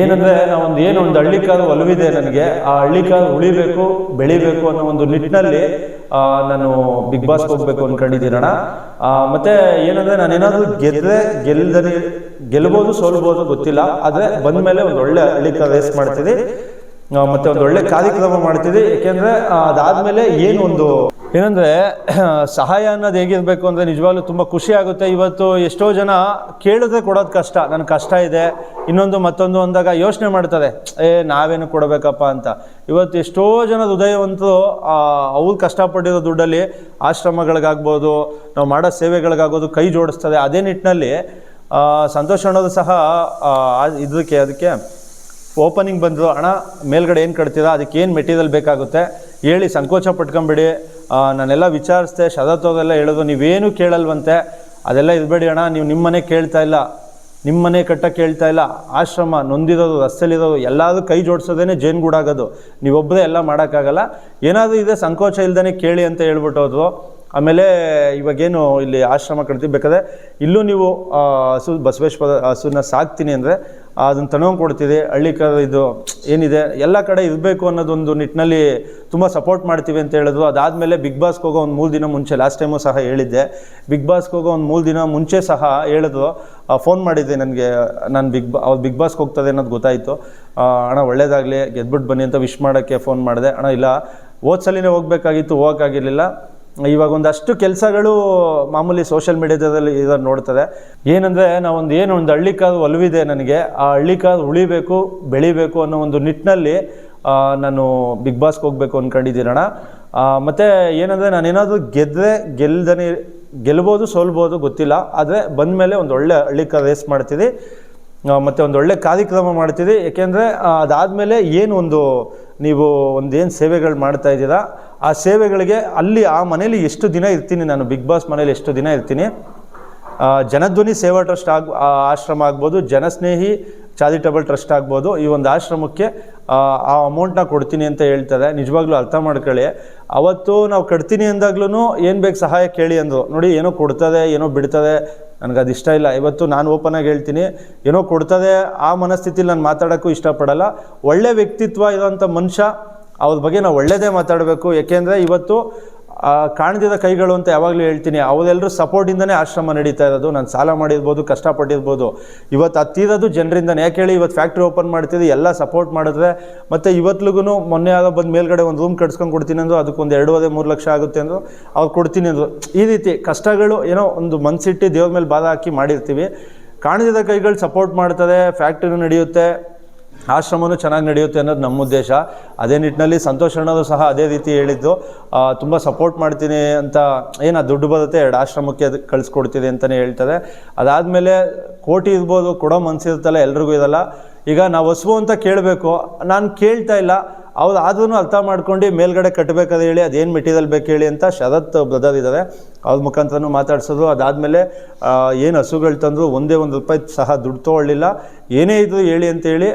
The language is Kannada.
ಏನಂದ್ರೆ ನಾವೊಂದು ಏನು ಒಂದು ಹಳ್ಳಿಕಾರು ಒಲವಿದೆ ನನಗೆ, ಆ ಹಳ್ಳಿಕಾರು ಉಳಿಬೇಕು, ಬೆಳಿಬೇಕು ಅನ್ನೋ ಒಂದು ನಿಟ್ಟಿನಲ್ಲಿ ನಾನು ಬಿಗ್ ಬಾಸ್ ಹೋಗ್ಬೇಕು ಅಂದ್ಕೊಂಡಿದ್ದೀನಣ್ಣ ಮತ್ತೆ ಏನಂದ್ರೆ ನಾನು ಏನಾದ್ರು ಗೆದ್ರೆ ಗೆಲ್ಲದಲ್ಲಿ ಗೆಲ್ಬೋದು ಸೋಲ್ಬೋದು ಗೊತ್ತಿಲ್ಲ, ಆದ್ರೆ ಬಂದ್ಮೇಲೆ ಒಂದು ಒಳ್ಳೆ ಹಳ್ಳಿಕಾರು ರೇಸ್ ಮಾಡ್ತೀನಿ. ಮತ್ತೆ ಒಂದು ಒಳ್ಳೆ ಕಾರ್ಯಕ್ರಮ ಮಾಡ್ತೀವಿ. ಯಾಕೆಂದ್ರೆ ಅದಾದ್ಮೇಲೆ ಏನು ಒಂದು ಏನಂದ್ರೆ, ಸಹಾಯ ಅನ್ನೋದು ಹೇಗಿರ್ಬೇಕು ಅಂದ್ರೆ ನಿಜವಾಗ್ಲೂ ತುಂಬಾ ಖುಷಿ ಆಗುತ್ತೆ. ಇವತ್ತು ಎಷ್ಟೋ ಜನ ಕೇಳಿದ್ರೆ ಕೊಡೋದು ಕಷ್ಟ. ನನ್ ಕಷ್ಟ ಇದೆ. ಇನ್ನೊಂದು ಮತ್ತೊಂದು ಅಂದಾಗ ಯೋಚನೆ ಮಾಡ್ತಾರೆ. ಏ, ನಾವೇನು ಕೊಡಬೇಕಪ್ಪ ಅಂತ. ಇವತ್ತು ಎಷ್ಟೋ ಜನ ಹೃದಯವಂತರು ಅವ್ರು ಕಷ್ಟಪಟ್ಟಿರೋ ದುಡ್ಡಲ್ಲಿ ಆಶ್ರಮಗಳಿಗಾಗ್ಬೋದು, ನಾವು ಮಾಡೋ ಸೇವೆಗಳಿಗಾಗ್ಬೋದು ಕೈ ಜೋಡಿಸ್ತಾರೆ. ಅದೇ ನಿಟ್ಟಿನಲ್ಲಿ ಸಂತೋಷ ಅನ್ನೋದು ಸಹ ಇದಕ್ಕೆ ಅದಕ್ಕೆ ಓಪನಿಂಗ್ ಬಂದರು ಹಣ ಮೇಲ್ಗಡೆ ಏನು ಕಟ್ತೀರಾ? ಅದಕ್ಕೆ ಏನು ಮೆಟೀರಿಯಲ್ ಬೇಕಾಗುತ್ತೆ? ಹೇಳಿ, ಸಂಕೋಚ ಪಟ್ಕೊಂಬಿಡಿ. ನಾನೆಲ್ಲ ವಿಚಾರಿಸ್ದೆ ಶರತ್ ಅವರೆಲ್ಲ ಹೇಳೋದು, ನೀವೇನು ಕೇಳಲ್ವಂತೆ. ಅದೆಲ್ಲ ಇರಬೇಡಿ ಅಣ್ಣ, ನೀವು ನಿಮ್ಮನೆ ಕೇಳ್ತಾ ಇಲ್ಲ. ನಿಮ್ಮನೆ ಕಟ್ಟ ಕೇಳ್ತಾ ಇಲ್ಲ. ಆಶ್ರಮ, ನೊಂದಿರೋದು, ರಸ್ತೆಲಿರೋದು, ಎಲ್ಲಾದರೂ ಕೈ ಜೋಡಿಸೋದೇನೆ ಜೇನುಗೂಡಾಗೋದು. ನೀವೊಬ್ಬರೇ ಎಲ್ಲ ಮಾಡೋಕ್ಕಾಗಲ್ಲ. ಏನಾದರೂ ಇದೆ, ಸಂಕೋಚ ಇಲ್ದೇ ಕೇಳಿ ಅಂತ ಹೇಳ್ಬಿಟ್ಟು ಆಮೇಲೆ ಇವಾಗೇನು ಇಲ್ಲಿ ಆಶ್ರಮ ಕಟ್ತೀವಿ ಬೇಕಾದ್ರೆ ಇಲ್ಲೂ ನೀವು ಹಸು, ಬಸವೇಶ್ವರ ಹಸುನ ಸಾಕ್ತೀನಿ ಅಂದರೆ ಅದನ್ನು ತಗೊಂಡು ಕೊಡ್ತೀವಿ ಹಳ್ಳಿ ಇದು ಏನಿದೆ, ಎಲ್ಲ ಕಡೆ ಇರಬೇಕು ಅನ್ನೋದೊಂದು ನಿಟ್ಟಿನಲ್ಲಿ ತುಂಬ ಸಪೋರ್ಟ್ ಮಾಡ್ತೀವಿ ಅಂತ ಹೇಳಿದ್ರು. ಅದಾದಮೇಲೆ ಬಿಗ್ ಬಾಸ್ಗೆ ಹೋಗೋ ಒಂದು ಮೂರು ದಿನ ಮುಂಚೆ ಲಾಸ್ಟ್ ಟೈಮು ಸಹ ಹೇಳಿದ್ದೆ. ಬಿಗ್ ಬಾಸ್ಗೆ ಹೋಗೋ ಒಂದು ಮೂರು ದಿನ ಮುಂಚೆ ಸಹ ಹೇಳಿದ್ರು. ಫೋನ್ ಮಾಡಿದ್ದೆ ನನಗೆ, ನಾನು ಬಿಗ್ ಬಾ ಅವ್ರು ಬಿಗ್ ಬಾಸ್ಗೆ ಹೋಗ್ತದೆ ಅನ್ನೋದು ಗೊತ್ತಾಯಿತು. ಅಣ್ಣ ಒಳ್ಳೇದಾಗಲಿ ಗೆದ್ಬಿಟ್ಟು ಬನ್ನಿ ಅಂತ ವಿಶ್ ಮಾಡೋಕ್ಕೆ ಫೋನ್ ಮಾಡಿದೆ. ಅಣ್ಣ, ಇಲ್ಲ ಓದ್ಸಲಿನೇ ಹೋಗ್ಬೇಕಾಗಿತ್ತು, ಹೋಗೋಕ್ಕಾಗಿರಲಿಲ್ಲ. ಇವಾಗ ಒಂದಷ್ಟು ಕೆಲಸಗಳು ಮಾಮೂಲಿ ಸೋಷಿಯಲ್ ಮೀಡಿಯಾದಲ್ಲಿ ಇದನ್ನು ನೋಡ್ತದೆ. ಏನಂದರೆ ನಾವೊಂದು ಏನು ಒಂದು ಹಳ್ಳಿ ಕಾದು ಒಲವಿದೆ ನನಗೆ, ಆ ಹಳ್ಳಿ ಕಾದು ಉಳಿಬೇಕು, ಬೆಳಿಬೇಕು ಅನ್ನೋ ಒಂದು ನಿಟ್ಟಿನಲ್ಲಿ ನಾನು ಬಿಗ್ ಬಾಸ್ಗೆ ಹೋಗ್ಬೇಕು ಮತ್ತೆ ಮತ್ತು ಏನಂದರೆ ನಾನೇನಾದರೂ ಗೆದ್ದರೆ ಗೆಲ್ದನೆ, ಗೆಲ್ಬೋದು ಸೋಲ್ಬೋದು ಗೊತ್ತಿಲ್ಲ, ಆದರೆ ಬಂದಮೇಲೆ ಒಂದು ಒಳ್ಳೆ ಹಳ್ಳಿಕಾರು ರೇಸ್ ಮಾಡ್ತೀವಿ. ಮತ್ತೆ ಒಂದು ಒಳ್ಳೆ ಕಾರ್ಯಕ್ರಮ ಮಾಡ್ತೀವಿ. ಯಾಕೆಂದ್ರೆ ಅದಾದಮೇಲೆ ಏನು ಒಂದು ನೀವು ಒಂದು ಏನು ಸೇವೆಗಳು ಮಾಡ್ತಾ ಇದ್ದೀರಾ ಆ ಸೇವೆಗಳಿಗೆ ಅಲ್ಲಿ ಆ ಮನೇಲಿ ಎಷ್ಟು ದಿನ ಇರ್ತೀನಿ ನಾನು ಬಿಗ್ ಬಾಸ್ ಮನೇಲಿ ಎಷ್ಟು ದಿನ ಇರ್ತೀನಿ ಜನಧ್ವನಿ ಸೇವಾ ಟ್ರಸ್ಟ್ ಆಗ್ ಆಶ್ರಮ ಆಗ್ಬೋದು ಜನಸ್ನೇಹಿ ಚಾರಿಟಬಲ್ ಟ್ರಸ್ಟ್ ಆಗ್ಬೋದು ಈ ಒಂದು ಆಶ್ರಮಕ್ಕೆ ಆ, ಅಮೌಂಟ್ನ ಕೊಡ್ತೀನಿ ಅಂತ ಹೇಳ್ತಾರೆ. ನಿಜವಾಗ್ಲೂ ಅರ್ಥ ಮಾಡ್ಕೊಳ್ಳಿ. ಅವತ್ತು ನಾವು ಕಟ್ತೀನಿ ಅಂದಾಗ್ಲೂ ಏನು ಬೇಕು ಸಹಾಯ ಕೇಳಿ ಅಂದರು. ನೋಡಿ ಏನೋ ಕೊಡ್ತದೆ ಏನೋ ಬಿಡ್ತದೆ ನನಗೆ ಅದು ಇಷ್ಟ ಇಲ್ಲ. ಇವತ್ತು ನಾನು ಓಪನ್ ಆಗಿ ಹೇಳ್ತೀನಿ ಏನೋ ಕೊಡ್ತದೆ ಆ ಮನಸ್ಥಿತಿಲಿ ನಾನು ಮಾತಾಡೋಕ್ಕೂ ಇಷ್ಟಪಡಲ್ಲ. ಒಳ್ಳೆ ವ್ಯಕ್ತಿತ್ವ ಇರೋಂಥ ಮನುಷ್ಯ ಅವ್ರ ಬಗ್ಗೆ ನಾವು ಒಳ್ಳೆಯದೇ ಮಾತಾಡಬೇಕು. ಏಕೆಂದರೆ ಇವತ್ತು ಕಾಣದಿರೋ ಕೈಗಳು ಅಂತ ಯಾವಾಗಲೂ ಹೇಳ್ತೀನಿ ಅವರೆಲ್ಲರೂ ಸಪೋರ್ಟಿಂದನೇ ಆಶ್ರಮ ನಡೀತಾ ಇರೋದು. ನಾನು ಸಾಲ ಮಾಡಿರ್ಬೋದು, ಕಷ್ಟಪಟ್ಟಿರ್ಬೋದು. ಇವತ್ತು ಹತ್ತಿರೋದು ಜನರಿಂದನೇ. ಯಾಕೆ ಹೇಳಿ, ಇವತ್ತು ಫ್ಯಾಕ್ಟ್ರಿ ಓಪನ್ ಮಾಡ್ತಿದ್ದು ಎಲ್ಲ ಸಪೋರ್ಟ್ ಮಾಡಿದ್ರೆ, ಮತ್ತು ಇವತ್ತಿಗೂ ಮೊನ್ನೆ ಆದ ಬಂದು ಮೇಲ್ಗಡೆ ಒಂದು ರೂಮ್ ಕಟ್ಸ್ಕೊಂಡು ಕೊಡ್ತೀನಿ ಅಂದರು, ಅದಕ್ಕೊಂದು ಎರಡೂವರೆ, ಮೂರು ಲಕ್ಷ ಆಗುತ್ತೆ ಅಂದರು, ಅವ್ರು ಕೊಡ್ತೀನಿ ಅಂದರು. ಈ ರೀತಿ ಕಷ್ಟಗಳು ಏನೋ ಒಂದು ಮನಸ್ಸಿಟ್ಟು ದೇವ್ರ ಮೇಲೆ ಬಾಧ ಹಾಕಿ ಮಾಡಿರ್ತೀವಿ. ಕಾಣದಿದ್ದ ಕೈಗಳು ಸಪೋರ್ಟ್ ಮಾಡ್ತದೆ, ಫ್ಯಾಕ್ಟ್ರಿನೂ ನಡೆಯುತ್ತೆ. ಆಶ್ರಮನೂ ಚೆನ್ನಾಗಿ ನಡೆಯುತ್ತೆ ಅನ್ನೋದು ನಮ್ಮ ಉದ್ದೇಶ. ಅದೇ ನಿಟ್ಟಿನಲ್ಲಿ ಸಂತೋಷ್ ಅಣ್ಣದು ಸಹ ಅದೇ ರೀತಿ ಹೇಳಿದ್ದು ತುಂಬ ಸಪೋರ್ಟ್ ಮಾಡ್ತೀನಿ ಅಂತ ಏನು ಆ ದುಡ್ಡು ಬರುತ್ತೆ ಎರಡು ಆಶ್ರಮಕ್ಕೆ ಅದು ಕಳಿಸ್ಕೊಡ್ತೀನಿ ಅಂತಲೇ ಹೇಳ್ತಾರೆ. ಅದಾದಮೇಲೆ ಕೋಟಿ ಇರ್ಬೋದು, ಕೊಡೋ ಮನಸ್ಸಿರುತ್ತಲ್ಲ ಎಲ್ರಿಗೂ ಇದಲ್ಲ. ಈಗ ನಾವು ಹಸುವು ಅಂತ ಕೇಳಬೇಕು, ನಾನು ಕೇಳ್ತಾ ಇಲ್ಲ. ಅವ್ರು ಆದ್ರೂ ಅರ್ಥ ಮಾಡ್ಕೊಂಡು ಮೇಲ್ಗಡೆ ಕಟ್ಟಬೇಕಾದ್ರೆ ಹೇಳಿ, ಅದೇನು ಮೆಟೀರಿಯಲ್ ಬೇಕು ಹೇಳಿ ಅಂತ ಶರತ್ ಬ್ರದರ್ ಇದ್ದಾರೆ. ಅವ್ರ ಮುಖಾಂತರನೂ ಮಾತಾಡ್ಸೋದು. ಅದಾದಮೇಲೆ ಏನು ಹಸುಗಳು ತಂದರು, ಒಂದೇ ಒಂದು ರೂಪಾಯಿ ಸಹ ದುಡ್ಡು ತೊಗೊಳ್ಳಿಲ್ಲ. ಏನೇ ಇದ್ರು ಹೇಳಿ ಅಂತೇಳಿ